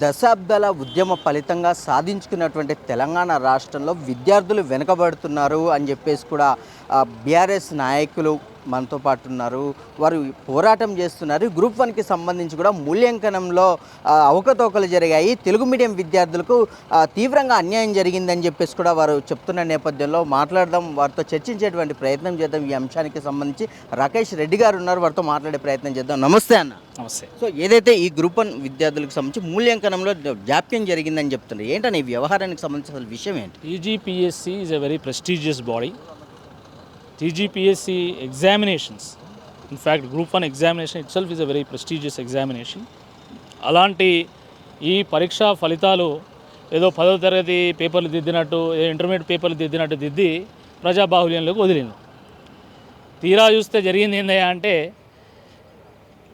దశాబ్దాల ఉద్యమ ఫలితంగా సాధించుకున్నటువంటి తెలంగాణ రాష్ట్రంలో విద్యార్థులు వెనుకబడుతున్నారు అని చెప్పేసి కూడా బీఆర్ఎస్ నాయకులు మనతో పాటు ఉన్నారు. వారు పోరాటం చేస్తున్నారు. గ్రూప్ వన్కి సంబంధించి కూడా మూల్యాంకనంలో అవకతవకలు జరిగాయి. తెలుగు మీడియం విద్యార్థులకు తీవ్రంగా అన్యాయం జరిగిందని చెప్పేసి కూడా వారు చెప్తున్న నేపథ్యంలో మాట్లాడదాం. వారితో చర్చించేటువంటి ప్రయత్నం చేద్దాం. ఈ అంశానికి సంబంధించి రాకేష్ రెడ్డి గారు ఉన్నారు. వారితో మాట్లాడే ప్రయత్నం చేద్దాం. నమస్తే అన్న. నమస్తే. సో ఏదైతే ఈ గ్రూప్ వన్ విద్యార్థులకు సంబంధించి మూల్యాంకనంలో జాప్యం జరిగిందని చెప్తున్నారు ఏంటని ఈ వ్యవహారానికి సంబంధించి అసలు విషయం ఏంటి? TGPSC is a very prestigious body. TGPSC examinations in fact group one examination itself is a very prestigious examination అలాంటి ఈ పరీక్షా ఫలితాలు ఏదో పదో తరగతి పేపర్లు దిద్దినట్టు ఏదో ఇంటర్మీడియట్ పేపర్లు దిద్దినట్టు దిద్ది ప్రజాబాహుల్యంలోకి వదిలింది. తీరా చూస్తే జరిగింది ఏందయ్యా అంటే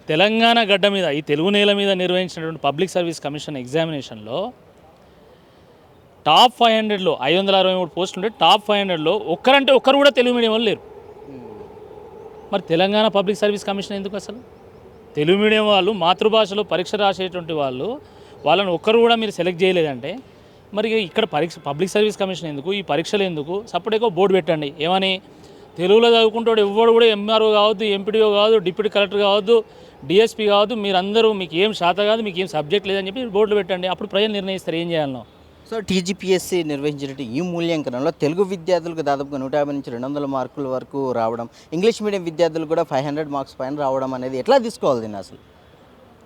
తెలంగాణ గడ్డ మీద ఈ తెలుగు నేల మీద నిర్వహించినటువంటి పబ్లిక్ సర్వీస్ కమిషన్ ఎగ్జామినేషన్లో టాప్ ఫైవ్ హండ్రెడ్లో ఐదు వందల అరవై మూడు పోస్టులు ఉంటే టాప్ ఫైవ్ హండ్రెడ్లో ఒక్కరంటే ఒక్కరు కూడా తెలుగు మీడియం వాళ్ళు లేరు. మరి తెలంగాణ పబ్లిక్ సర్వీస్ కమిషన్ ఎందుకు అసలు? తెలుగు మీడియం వాళ్ళు మాతృభాషలో పరీక్ష రాసేటువంటి వాళ్ళు వాళ్ళని ఒక్కరు కూడా మీరు సెలెక్ట్ చేయలేదంటే మరి ఇక్కడ పరీక్ష పబ్లిక్ సర్వీస్ కమిషన్ ఎందుకు? ఈ పరీక్షలు ఎందుకు? సపరేట్గా బోర్డు పెట్టండి. ఏమని? తెలుగులో చదువుకుంటాడు ఎవ్వడు కూడా ఎంఆర్ఓ కావద్దు ఎంపీడీఓ కావద్దు డిప్యూటీ కలెక్టర్ కావద్దు డిఎస్పీ కావద్దు మీరందరూ మీకు ఏం శాత కాదు మీకు ఏం సబ్జెక్ట్ లేదని చెప్పి బోర్డులు పెట్టండి. అప్పుడు ప్రజలు నిర్ణయిస్తారు ఏం చేయాలనో. సో టీజీపీఎస్సీ నిర్వహించినట్టు ఈ మూల్యాంకనంలో తెలుగు విద్యార్థులకు దాదాపుగా నూట యాభై నుంచి రెండు వందల మార్కుల వరకు రావడం ఇంగ్లీష్ మీడియం విద్యార్థులు కూడా ఫైవ్ హండ్రెడ్ మార్క్స్ పైన రావడం అనేది ఎట్లా తీసుకోవాలి దీన్ని అసలు?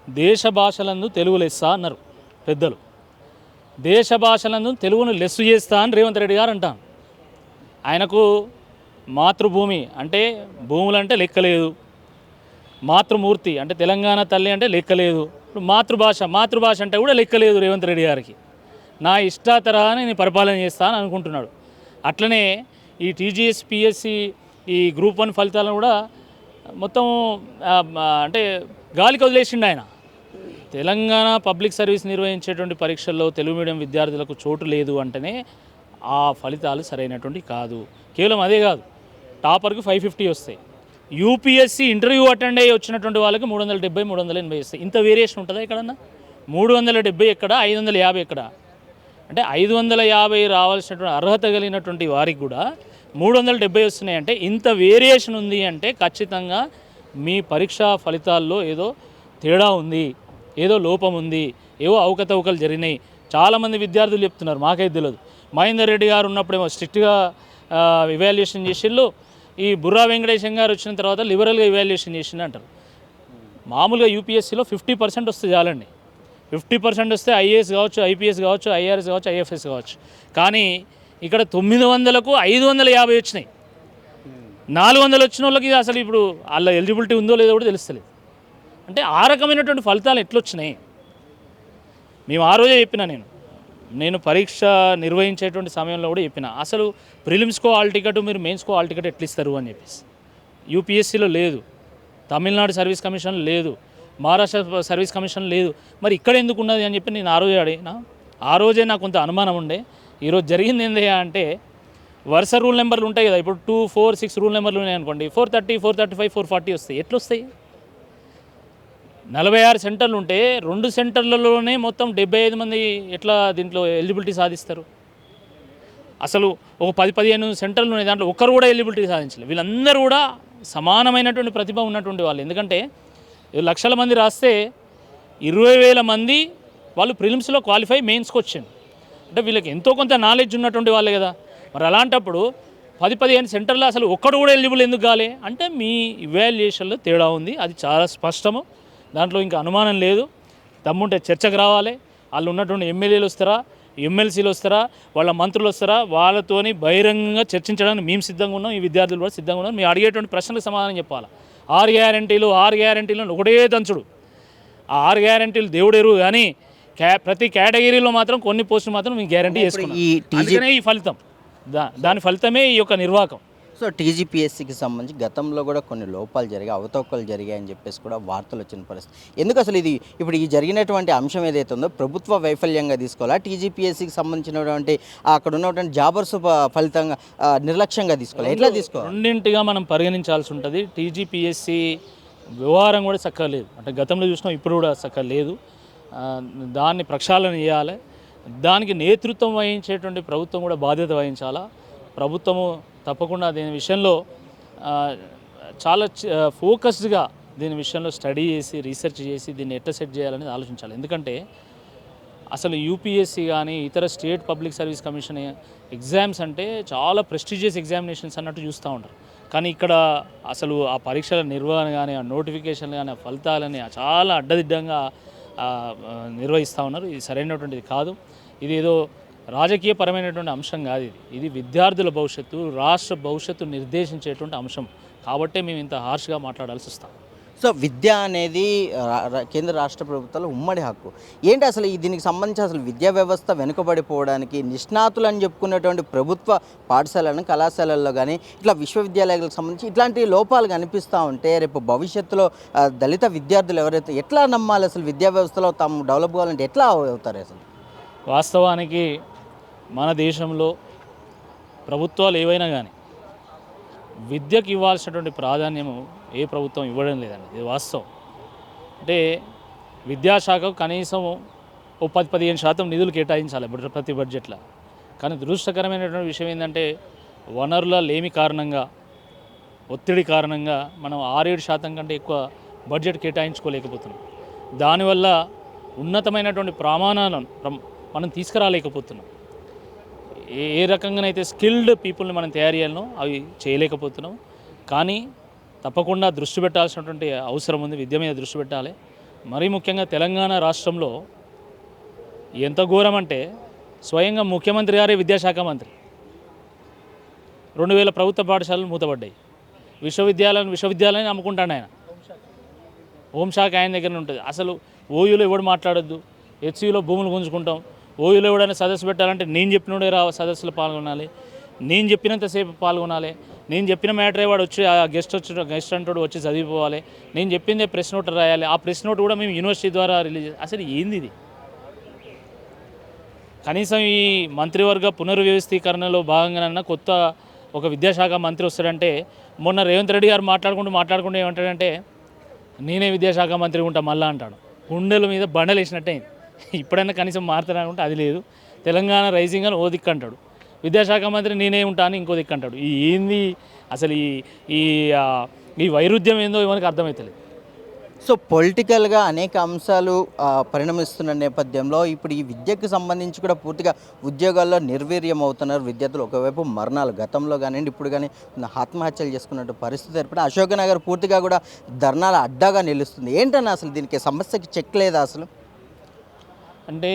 దేశ భాషలందు తెలుగు లెస్స అన్నారు పెద్దలు. దేశ భాషలందు తెలుగును లెస్సు చేస్తా అని రేవంత్ రెడ్డి గారు అంటాను ఆయనకు మాతృభూమి అంటే భూములు అంటే లెక్కలేదు మాతృమూర్తి అంటే తెలంగాణ తల్లి అంటే లెక్కలేదు ఇప్పుడు మాతృభాష మాతృభాష అంటే కూడా లెక్కలేదు రేవంత్ రెడ్డి గారికి. నా ఇష్ట తరహానే నేను పరిపాలన చేస్తాను అనుకుంటున్నాడు. అట్లనే ఈ టీజీఎస్ పిఎస్సి ఈ గ్రూప్ వన్ ఫలితాలను కూడా మొత్తం అంటే గాలికి వదిలేసిండు ఆయన. తెలంగాణ పబ్లిక్ సర్వీస్ నిర్వహించేటువంటి పరీక్షల్లో తెలుగు మీడియం విద్యార్థులకు చోటు లేదు అంటేనే ఆ ఫలితాలు సరైనటువంటి కాదు. కేవలం అదే కాదు టాపర్కి ఫైవ్ ఫిఫ్టీ వస్తాయి. యూపీఎస్సీ ఇంటర్వ్యూ అటెండ్ అయ్యి వచ్చినటువంటి వాళ్ళకి మూడు వందల డెబ్బై మూడు వందల ఎనభై వస్తాయి. ఇంత వేరియేషన్ ఉంటుందా ఎక్కడన్నా? మూడు వందల డెబ్బై ఎక్కడ? ఐదు వందల యాభై ఎక్కడ? అంటే ఐదు వందల యాభై రావాల్సినటువంటి అర్హత కలిగినటువంటి వారికి కూడా మూడు వందల డెబ్బై వస్తున్నాయి అంటే ఇంత వేరియేషన్ ఉంది అంటే ఖచ్చితంగా మీ పరీక్షా ఫలితాల్లో ఏదో తేడా ఉంది ఏదో లోపం ఉంది ఏవో అవకతవకలు జరిగినాయి. చాలామంది విద్యార్థులు చెప్తున్నారు మాకైతే తెలియదు మహేందర్ రెడ్డి గారు ఉన్నప్పుడేమో స్ట్రిక్ట్గా ఇవాల్యుయేషన్ చేసిళ్ళు ఈ బుర్రా వెంకటేశం గారు వచ్చిన తర్వాత లిబరల్గా ఇవాల్యుయేషన్ చేసిండు అంటారు. మామూలుగా యూపీఎస్సీలో ఫిఫ్టీ పర్సెంట్ వస్తే చాలండి. ఫిఫ్టీ పర్సెంట్ వస్తే ఐఏఎస్ కావచ్చు ఐపీఎస్ కావచ్చు ఐఆర్ఎస్ కావచ్చు ఐఎఫ్ఎస్ కావచ్చు. కానీ ఇక్కడ తొమ్మిది వందలకు ఐదు వందల యాభై వచ్చినాయి. నాలుగు వందలు వచ్చిన వాళ్ళకి అసలు ఇప్పుడు వాళ్ళ ఎలిజిబిలిటీ ఉందో లేదో కూడా తెలుస్తలేదు. అంటే ఆ రకమైనటువంటి ఫలితాలు ఎట్లొచ్చినాయి? మేము ఆ రోజే చెప్పిన నేను. నేను పరీక్ష నిర్వహించేటువంటి సమయంలో కూడా చెప్పిన. అసలు ప్రిలిమ్స్కో ఆల్ టికెట్ మీరు మెయిన్స్కో ఆల్ టికెట్ ఎట్లా ఇస్తారు అని చెప్పేసి. యూపీఎస్సీలో లేదు. తమిళనాడు సర్వీస్ కమిషన్ లేదు. మహారాష్ట్ర సర్వీస్ కమిషన్ లేదు. మరి ఇక్కడ ఎందుకు ఉన్నది అని చెప్పి నేను ఆ రోజే అడిగిన. ఆ రోజే నాకు కొంత అనుమానం ఉండే. ఈరోజు జరిగింది ఏందయ్యా అంటే వరుస రూల్ నెంబర్లు ఉంటాయి కదా. ఇప్పుడు టూ ఫోర్ సిక్స్ రూల్ నెంబర్లు ఉన్నాయి అనుకోండి. Four thirty four thirty five four forty వస్తాయి. ఎట్లా వస్తాయి నలభై ఆరు సెంటర్లు ఉంటే రెండు సెంటర్లలోనే మొత్తం డెబ్బై ఐదు మంది ఎట్లా దీంట్లో ఎలిజిబిలిటీ సాధిస్తారు? అసలు ఒక పది పదిహేను సెంటర్లు ఉన్నాయి. దాంట్లో ఒక్కరు కూడా ఎలిజిబిలిటీ సాధించలేదు వీళ్ళందరూ కూడా సమానమైనటువంటి ప్రతిభ ఉన్నటువంటి వాళ్ళు. ఎందుకంటే లక్షల మంది రాస్తే ఇరవై వేల మంది వాళ్ళు ప్రిలిమ్స్లో క్వాలిఫై మెయిన్స్కి వచ్చారు. అంటే వీళ్ళకి ఎంతో కొంత నాలెడ్జ్ ఉన్నటువంటి వాళ్ళే కదా. మరి అలాంటప్పుడు పది పదిహేను సెంటర్లో అసలు ఒక్కడు కూడా ఎలిజిబుల్ ఎందుకు కాలే? అంటే మీ ఇవాల్యుయేషన్లో తేడా ఉంది. అది చాలా స్పష్టము. దాంట్లో ఇంకా అనుమానం లేదు. దమ్ముంటే చర్చకు రావాలి. వాళ్ళు ఉన్నటువంటి ఎమ్మెల్యేలు వస్తారా? ఎమ్మెల్సీలు వస్తారా? వాళ్ళ మంత్రులు వస్తారా? వాళ్ళతోని బహిరంగంగా చర్చించడానికి మేము సిద్ధంగా ఉన్నాం. ఈ విద్యార్థులు కూడా సిద్ధంగా ఉన్నాం మేము అడిగేటువంటి ప్రశ్నలకు సమాధానం చెప్పాలి? ఆరు గ్యారంటీలు ఆరు గ్యారంటీలు ఒకటే దంచుడు. ఆ ఆరు గ్యారంటీలు దేవుడు ఎరువు కానీ క్యా ప్రతి కేటగిరీలో మాత్రం కొన్ని పోస్టులు మాత్రం మేము గ్యారంటీ చేసుకున్నాం ఈ టీజీ అందుకనే ఈ ఫలితం. దా దాని ఫలితమే ఈ యొక్క నిర్వాహకం. సో టీజీపీఎస్సీకి సంబంధించి గతంలో కూడా కొన్ని లోపాలు జరిగాయి అవతవకలు జరిగాయని చెప్పేసి కూడా వార్తలు వచ్చిన పరిస్థితి. ఎందుకు అసలు ఇది? ఇప్పుడు ఈ జరిగినటువంటి అంశం ఏదైతే ఉందో ప్రభుత్వ వైఫల్యంగా తీసుకోవాలా? టీజీపీఎస్సీకి సంబంధించినటువంటి అక్కడ ఉన్నటువంటి జాబర్స్ ఫలితంగా నిర్లక్ష్యంగా తీసుకోవాలి? ఎట్లా తీసుకోవాలి? రెండింటిగా మనం పరిగణించాల్సి ఉంటుంది. టీజీపీఎస్సి వ్యవహారం కూడా చక్కగా లేదు. అంటే గతంలో చూసినాం ఇప్పుడు కూడా చక్కగా లేదు. దాన్ని ప్రక్షాళన చేయాలి. దానికి నేతృత్వం వహించేటువంటి ప్రభుత్వం కూడా బాధ్యత వహించాలా? ప్రభుత్వము తప్పకుండా దీని విషయంలో చాలా ఫోకస్డ్గా దీని విషయంలో స్టడీ చేసి రీసెర్చ్ చేసి దీన్ని ఎట్లా సెట్ చేయాలనేది ఆలోచించాలి. ఎందుకంటే అసలు యూపీఎస్సీ కానీ ఇతర state public service commission exams అంటే చాలా ప్రెస్టీజియస్ ఎగ్జామినేషన్స్ అన్నట్టు చూస్తూ ఉంటారు. కానీ ఇక్కడ అసలు ఆ పరీక్షల నిర్వహణ కానీ ఆ నోటిఫికేషన్ కానీ ఆ ఫలితాలని చాలా అడ్డదిడ్డంగా నిర్వహిస్తూ ఉన్నారు. ఇది సరైనటువంటిది కాదు. ఇది ఏదో రాజకీయపరమైనటువంటి అంశం కాదు ఇది. ఇది విద్యార్థుల భవిష్యత్తు రాష్ట్ర భవిష్యత్తు నిర్దేశించేటువంటి అంశం. కాబట్టే మేము ఇంత హార్ష్గా మాట్లాడాల్సి వస్తాం. సో విద్య అనేది కేంద్ర రాష్ట్ర ప్రభుత్వాల ఉమ్మడి హక్కు. ఏంటి అసలు ఈ దీనికి సంబంధించి అసలు విద్యా వ్యవస్థ వెనుకబడిపోవడానికి నిష్ణాతులు అని చెప్పుకున్నటువంటి ప్రభుత్వ పాఠశాలను కళాశాలల్లో కానీ ఇట్లా విశ్వవిద్యాలయాలకు సంబంధించి ఇట్లాంటి లోపాలు కనిపిస్తూ ఉంటే రేపు భవిష్యత్తులో దళిత విద్యార్థులు ఎవరైతే ఎట్లా నమ్మాలి అసలు విద్యా వ్యవస్థలో తాము డెవలప్ కావాలంటే ఎట్లా అవుతారు అసలు? వాస్తవానికి మన దేశంలో ప్రభుత్వాలు ఏవైనా కానీ విద్యకు ఇవ్వాల్సినటువంటి ప్రాధాన్యము ఏ ప్రభుత్వం ఇవ్వడం లేదండి. ఇది వాస్తవం. అంటే విద్యాశాఖకు కనీసం ఓ పది పదిహేను శాతం నిధులు కేటాయించాలి ప్రతి బడ్జెట్లో. కానీ దురదృష్టకరమైనటువంటి విషయం ఏంటంటే వనరుల లేమి కారణంగా ఒత్తిడి కారణంగా మనం ఆరేడు శాతం కంటే ఎక్కువ బడ్జెట్ కేటాయించుకోలేకపోతున్నాం. దానివల్ల ఉన్నతమైనటువంటి ప్రమాణాలను మనం తీసుకురాలేకపోతున్నాం. ఏ ఏ రకంగానైతే స్కిల్డ్ పీపుల్ని మనం తయారు చేయాలనో అవి చేయలేకపోతున్నాం. కానీ తప్పకుండా దృష్టి పెట్టాల్సినటువంటి అవసరం ఉంది విద్య మీద దృష్టి పెట్టాలి. మరీ ముఖ్యంగా తెలంగాణ రాష్ట్రంలో ఎంత ఘోరం అంటే స్వయంగా ముఖ్యమంత్రి గారే విద్యాశాఖ మంత్రి. రెండు వేల ప్రభుత్వ పాఠశాలలు మూతపడ్డాయి. విశ్వవిద్యాలయం విశ్వవిద్యాలయాన్ని అమ్ముకుంటాడు ఆయన. హోంశాఖ ఆయన దగ్గర ఉంటుంది. అసలు ఓయూలో ఎవడు మాట్లాడొద్దు. హెచ్సిలో భూములు గుంజుకుంటాం ఓయూలో ఎవడైనా సదస్సు పెట్టాలంటే నేను చెప్పినోడే రా సదస్సులో పాల్గొనాలి. నేను చెప్పినంతసేపు పాల్గొనాలి. నేను చెప్పిన మ్యాటరే వాడు వచ్చి ఆ గెస్ట్ వచ్చి గెస్ట్ అంటూ వచ్చి చదివిపోవాలి. నేను చెప్పిందే ప్రెస్ నోట్ రాయాలి. ఆ ప్రెస్ నోట్ కూడా మేము యూనివర్సిటీ ద్వారా రిలీజ్ అసలు ఏంది ఇది? కనీసం ఈ మంత్రివర్గ పునర్వ్యవస్థీకరణలో భాగంగానన్నా కొత్త ఒక విద్యాశాఖ మంత్రి వస్తాడంటే మొన్న రేవంత్ రెడ్డి గారు మాట్లాడుకుంటూ మాట్లాడుకుంటూ ఏమంటాడంటే నేనే విద్యాశాఖ మంత్రి ఉంటా మళ్ళా అంటాడు. గుండెల మీద బండలు వేసినట్టే అయింది. ఇప్పుడైనా కనీసం మారుతానంటే అది లేదు. తెలంగాణ రైజింగ్ అని ఓ దిక్కు అంటాడు. విద్యాశాఖ మంత్రి నేనే ఉంటాను ఇంకో దిక్కు అంటాడు. ఈ ఏంది? అసలు ఈ ఈ ఈ వైరుధ్యం ఏందో మనకు అర్థమవుతలేదు సో పొలిటికల్గా అనేక అంశాలు పరిణమిస్తున్న నేపథ్యంలో ఇప్పుడు ఈ విద్యకు సంబంధించి కూడా పూర్తిగా ఉద్యోగాల్లో నిర్వీర్యం అవుతున్నారు విద్యార్థులు. ఒకవైపు మరణాలు గతంలో కానివ్వండి ఇప్పుడు కానీ ఆత్మహత్యలు చేసుకున్నట్టు పరిస్థితి ఏర్పడి అశోక్ నగర్ పూర్తిగా కూడా ధర్నాల అడ్డాగా నిలుస్తుంది. ఏంటన్నా అసలు దీనికి సమస్యకి చెక్ లేదా అసలు? అంటే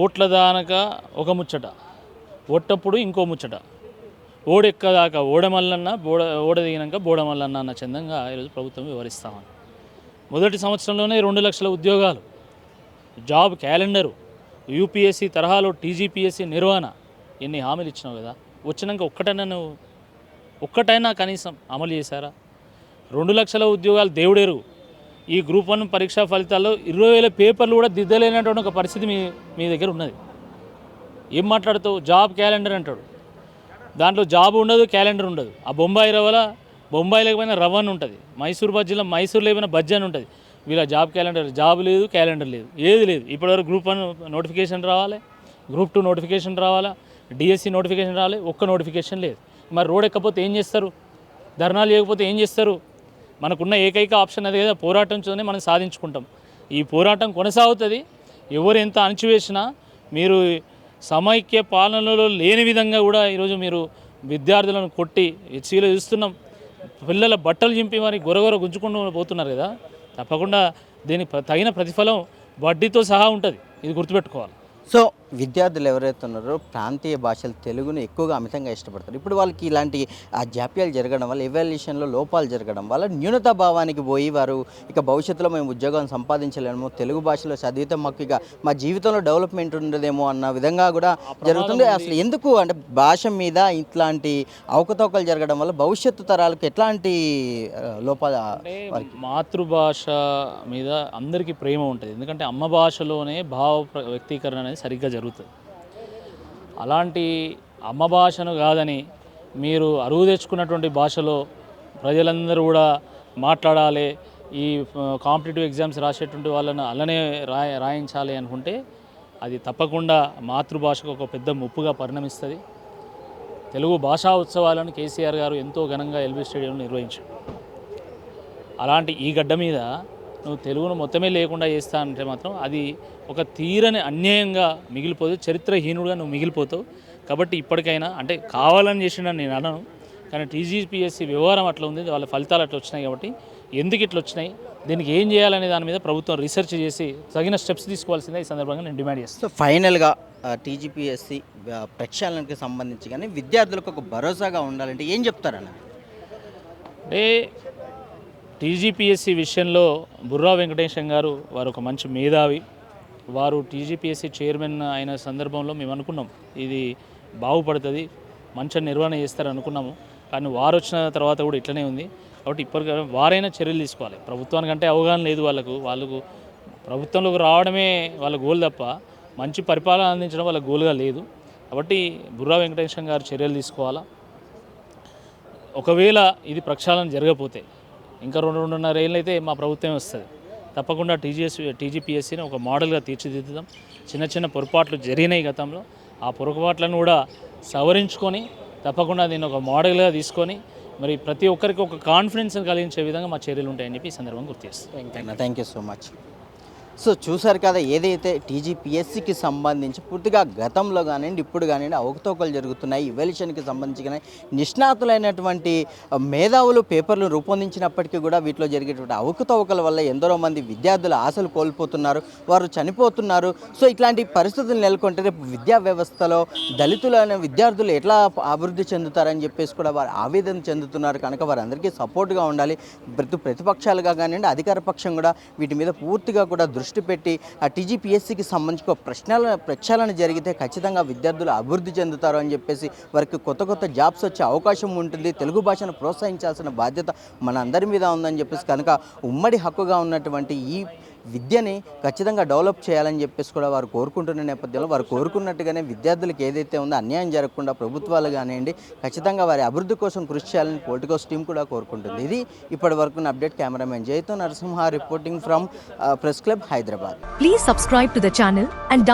ఓట్ల దానక ఒక ముచ్చట ఓట్టప్పుడు ఇంకో ముచ్చట. ఓడెక్కదాకా ఓడమల్లన్న బోడ ఓడ దిగినాక బోడమల్లన్న అన్న చందంగా ఈరోజు ప్రభుత్వం వివరిస్తామని. మొదటి సంవత్సరంలోనే రెండు లక్షల ఉద్యోగాలు జాబ్ క్యాలెండరు యూపీఎస్సీ తరహాలో టీజీపీఎస్సీ నిర్వహణ ఎన్ని హామీలు ఇచ్చినావు కదా? వచ్చినాక ఒక్కటైనా నువ్వు ఒక్కటైనా కనీసం అమలు చేశారా? రెండు లక్షల ఉద్యోగాలు దేవుడెరు ఈ గ్రూప్ వన్ పరీక్షా ఫలితాల్లో ఇరవై వేల పేపర్లు కూడా దిద్దలేనటువంటి ఒక పరిస్థితి మీ మీ దగ్గర ఉన్నది. ఏం మాట్లాడుతావు? జాబ్ క్యాలెండర్ అంటాడు. దాంట్లో జాబ్ ఉండదు క్యాలెండర్ ఉండదు. ఆ బొంబాయి రవ్వల బొంబాయి లేకపోయినా రవ్వ అని ఉంటుంది. మైసూర్ బజ్జీలో మైసూర్ లేకపోయినా బజ్జీ అని ఉంటుంది. వీళ్ళ జాబ్ క్యాలెండర్ జాబ్ లేదు క్యాలెండర్ లేదు ఏది లేదు. ఇప్పటివరకు గ్రూప్ వన్ నోటిఫికేషన్ రావాలి గ్రూప్ టూ నోటిఫికేషన్ రావాలా డిఎస్సి నోటిఫికేషన్ రావాలి ఒక్క నోటిఫికేషన్ లేదు. మరి రోడ్ ఎక్కపోతే ఏం చేస్తారు? ధర్నాలు చేయకపోతే ఏం చేస్తారు? మనకున్న ఏకైక ఆప్షన్ అది కదా పోరాటంతోనే మనం సాధించుకుంటాం. ఈ పోరాటం కొనసాగుతుంది. ఎవరు ఎంత అణచివేసినా మీరు సమైక్య పాలనలో లేని విధంగా కూడా ఈరోజు మీరు విద్యార్థులను కొట్టి హెచ్సీలో చూస్తున్నాం. పిల్లల బట్టలు చింపి మరి గొరగొర గుంజుకుంటూ పోతున్నారు కదా తప్పకుండా దీనికి తగిన ప్రతిఫలం వడ్డీతో సహా ఉంటుంది. ఇది గుర్తుపెట్టుకోవాలి. సో విద్యార్థులు ఎవరైతే ఉన్నారో ప్రాంతీయ భాషలు తెలుగును ఎక్కువగా అమితంగా ఇష్టపడతారు. ఇప్పుడు వాళ్ళకి ఇలాంటి ఆ జాప్యాలు జరగడం వల్ల ఎవాల్యుయేషన్లో లోపాలు జరగడం వల్ల న్యూనతా భావానికి పోయి వారు ఇక భవిష్యత్తులో మేము ఉద్యోగం సంపాదించలేము. తెలుగు భాషలో చదివితే మాకు ఇక మా జీవితంలో డెవలప్మెంట్ ఉండదేమో అన్న విధంగా కూడా జరుగుతుంది. అసలు ఎందుకు అంటే భాష మీద ఇట్లాంటి అవకతవకలు జరగడం వల్ల భవిష్యత్తు తరాలకు ఎట్లాంటి లోపాలు మాతృభాష మీద అందరికీ ప్రేమ ఉంటుంది. ఎందుకంటే అమ్మ భాషలోనే భావ వ్యక్తీకరణ అనేది సరిగ్గా జరుగుతుంది అలాంటి అమ్మ భాషను కాదని మీరు అరువు తెచ్చుకున్నటువంటి భాషలో ప్రజలందరూ కూడా మాట్లాడాలి ఈ కాంపిటేటివ్ ఎగ్జామ్స్ రాసేటువంటి వాళ్ళని అలానే రాయ రాయించాలి అనుకుంటే అది తప్పకుండా మాతృభాషకు ఒక పెద్ద ముప్పుగా పరిణమిస్తుంది. తెలుగు భాషా ఉత్సవాలను కేసీఆర్ గారు ఎంతో ఘనంగా ఎల్బీ స్టేడియంలో నిర్వహించారు. అలాంటి ఈ గడ్డ మీద నువ్వు తెలుగును మొత్తమే లేకుండా చేస్తా అంటే మాత్రం అది ఒక తీరని అన్యాయంగా మిగిలిపోదు చరిత్రహీనుడుగా నువ్వు మిగిలిపోతావు. కాబట్టి ఇప్పటికైనా అంటే కావాలని చేసిన నేను అనను కానీ టీజీపీఎస్సీ వ్యవహారం అట్లా ఉంది వాళ్ళ ఫలితాలు అట్లా వచ్చినాయి కాబట్టి ఎందుకు ఇట్లా వచ్చినాయి దీనికి ఏం చేయాలనే దాని మీద ప్రభుత్వం రీసెర్చ్ చేసి తగిన స్టెప్స్ తీసుకోవాల్సిందే ఈ సందర్భంగా నేను డిమాండ్ చేస్తాను సో ఫైనల్గా టీజీపీఎస్సి ప్రక్షాళనకి సంబంధించి కానీ విద్యార్థులకు ఒక భరోసాగా ఉండాలంటే ఏం చెప్తారన్న అంటే టీజీపీఎస్సీ విషయంలో బుర్రా వెంకటేశం గారు వారు ఒక మంచి మేధావి. వారు టీజీపీఎస్సీ చైర్మన్ అయిన సందర్భంలో మేము అనుకున్నాం ఇది బాగుపడుతుంది మంచి నిర్వహణ చేస్తారు అనుకున్నాము. కానీ వారు వచ్చిన తర్వాత కూడా ఇట్లనే ఉంది. కాబట్టి ఇప్పటికే వారైనా చర్యలు తీసుకోవాలి. ప్రభుత్వానికంటే అవగాహన లేదు వాళ్ళకు. వాళ్ళకు ప్రభుత్వంలోకి రావడమే వాళ్ళ గోల్ తప్ప మంచి పరిపాలన అందించడం వాళ్ళ గోల్గా లేదు. కాబట్టి బుర్రా వెంకటేశం గారు చర్యలు తీసుకోవాలా? ఒకవేళ ఇది ప్రక్షాళన జరగకపోతే ఇంకా రెండు రెండున్నర ఏళ్ళు అయితే మా ప్రభుత్వమే వస్తుంది. తప్పకుండా టీజీఎస్ టీజీపీఎస్సీని ఒక మోడల్గా తీర్చిదిద్దుదాం. చిన్న చిన్న పొరపాట్లు జరిగినాయి గతంలో. ఆ పొరపాట్లను కూడా సవరించుకొని తప్పకుండా దీన్ని ఒక మోడల్గా తీసుకొని మరి ప్రతి ఒక్కరికి ఒక కాన్ఫిడెన్స్ కలిగించే విధంగా మా చర్యలు ఉంటాయని చెప్పి ఈ సందర్భంగా గుర్తు చేస్తాను thank you so much. So చూసారు కదా ఏదైతే టీజీపీఎస్సికి సంబంధించి పూర్తిగా గతంలో కానివ్వండి ఇప్పుడు కానివ్వండి అవకతవకలు జరుగుతున్నాయి ఇవల్యూషన్కి సంబంధించి కానీ నిష్ణాతులైనటువంటి మేధావులు పేపర్లు రూపొందించినప్పటికీ కూడా వీటిలో జరిగేటువంటి అవకతవకల వల్ల ఎందరో మంది విద్యార్థులు ఆశలు కోల్పోతున్నారు వారు చనిపోతున్నారు. సో ఇట్లాంటి పరిస్థితులు నెలకొంటే రేపు విద్యా వ్యవస్థలో దళితులైన విద్యార్థులు ఎట్లా అభివృద్ధి చెందుతారని చెప్పేసి కూడా వారు ఆవేదన చెందుతున్నారు. కనుక వారందరికీ సపోర్ట్గా ఉండాలి. ప్రతి ప్రతిపక్షాలుగా కానివ్వండి అధికార పక్షం కూడా వీటి మీద పూర్తిగా కూడా దృష్టి పెట్టి ఆ టీజీపీఎస్సికి సంబంధించి ఒక ప్రశ్నల ప్రక్షాళన జరిగితే ఖచ్చితంగా విద్యార్థులు అభివృద్ధి చెందుతారు అని చెప్పేసి వారికి కొత్త కొత్త జాబ్స్ వచ్చే అవకాశం ఉంటుంది. తెలుగు భాషను ప్రోత్సహించాల్సిన బాధ్యత మన అందరి మీద ఉందని చెప్పేసి కనుక ఉమ్మడి హక్కుగా ఉన్నటువంటి ఈ విద్యని ఖచ్చితంగా డెవలప్ చేయాలని చెప్పేసి కూడా వారు కోరుకుంటున్న నేపథ్యంలో వారు కోరుకున్నట్టుగానే విద్యార్థులకు ఏదైతే ఉందో అన్యాయం జరగకుండా ప్రభుత్వాలు కానివ్వండి ఖచ్చితంగా వారి అభివృద్ధి కోసం కృషి చేయాలని పొలిటికల్స్ టీం కూడా కోరుకుంటుంది. ఇది ఇప్పటి వరకు update. Cameraman జయతో Narasimha reporting from press club Hyderabad please subscribe to the channel and